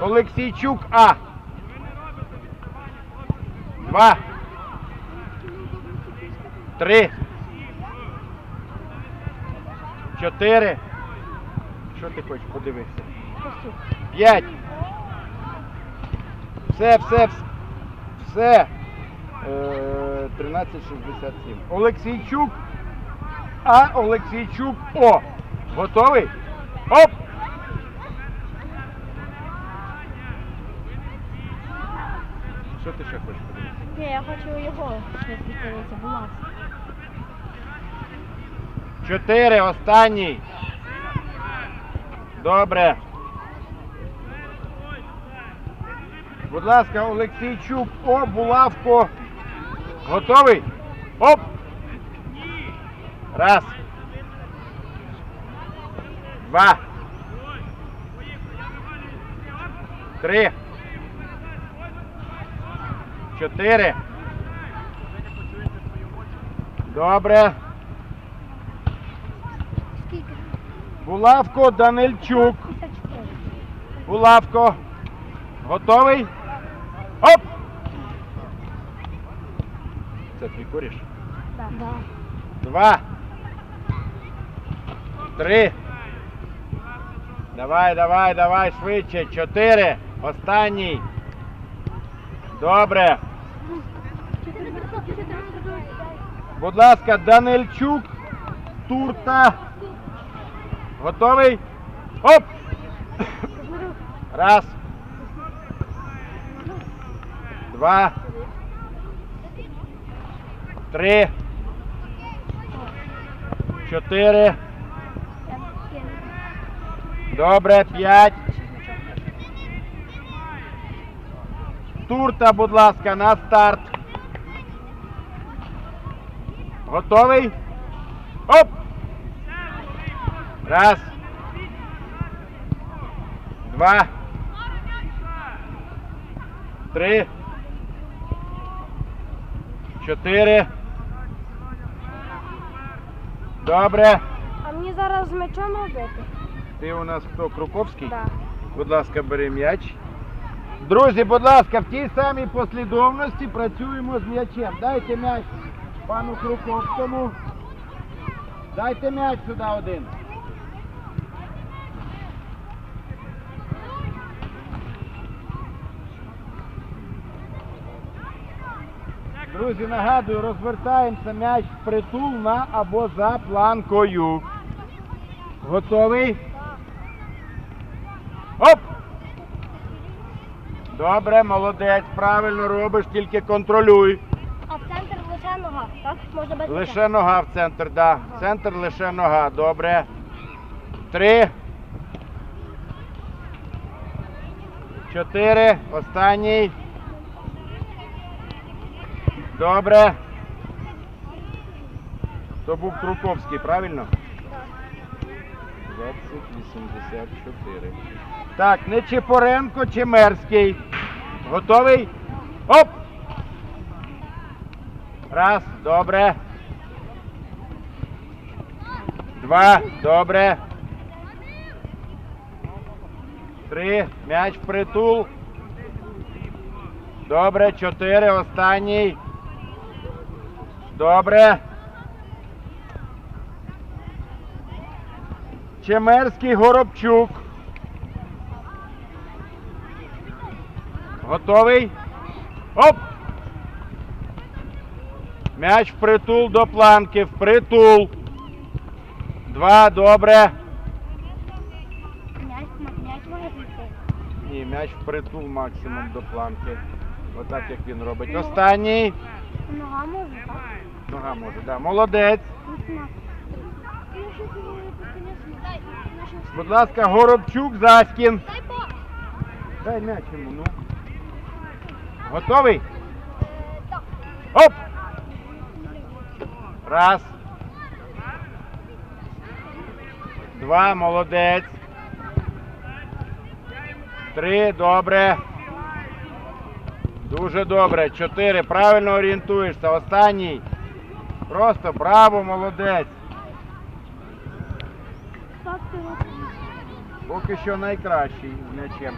Олексійчук А. Два. Три. Чотири. Що ти хочеш подивитися? П'ять. Все, все, вс- все. Е, 1367. Олексійчук. А Олексійчук О. Готовий? Оп! Що ти ще хочеш подивитися? Ні, я хочу його ще подивитися, будь ласка. Чотири, останній. Добре. Будь ласка, Олексійчук, О, булавко. Готовий? Оп! Раз. Два. Три. Чотири. Добре. Булавко Данильчук. Булавко. Готовий? Оп! Це твій коріш. Да. Два. Три. Давай, давай, давай, швидше. Чотири. Останній. Добре. Будь ласка, Данильчук. Турта. Готовий? Оп! Раз. Два. Три. Чотири. Добре, п'ять. Турта, будь ласка, на старт. Готовий? Оп! Раз. Два. Три. Чотири. Добре. А мені зараз з мечом робити? Ти у нас хто? Круковський? Так. Будь ласка, бери м'яч. Друзі, будь ласка, в тій самій послідовності працюємо з м'ячем. Дайте м'яч пану Круковському. Дайте м'яч сюди один. Друзі, нагадую, розвертаємося м'яч впритул на або за планкою. Готовий? Оп! Добре, молодець, правильно робиш, тільки контролюй. А в центр лише нога, так? Можна без Лише нога в центр, да. Центр лише нога. Добре. Три. Чотири. Останній. Добре. То був Круковський, правильно? 2084. Так, Нечипоренко Чемерський. Готовий? Оп! Раз, добре. Два, добре. Три, м'яч впритул. Добре, чотири, останній. Добре. Чемерський Горобчук. Готовий? Оп! М'яч впритул до планки, впритул. Два, добре. Ні, м'яч впритул максимум до планки. Отак як він робить. Останній. Нога може, так? Нога може, да. Молодець. Будь ласка, Горобчук, Заськін. Дай м'яч йому, ну. Готовий? Оп! Раз. Два, молодець. Три, добре. Дуже добре. Чотири. Правильно орієнтуєшся. Останній. Просто браво, молодець. Поки що найкращий м'ячем.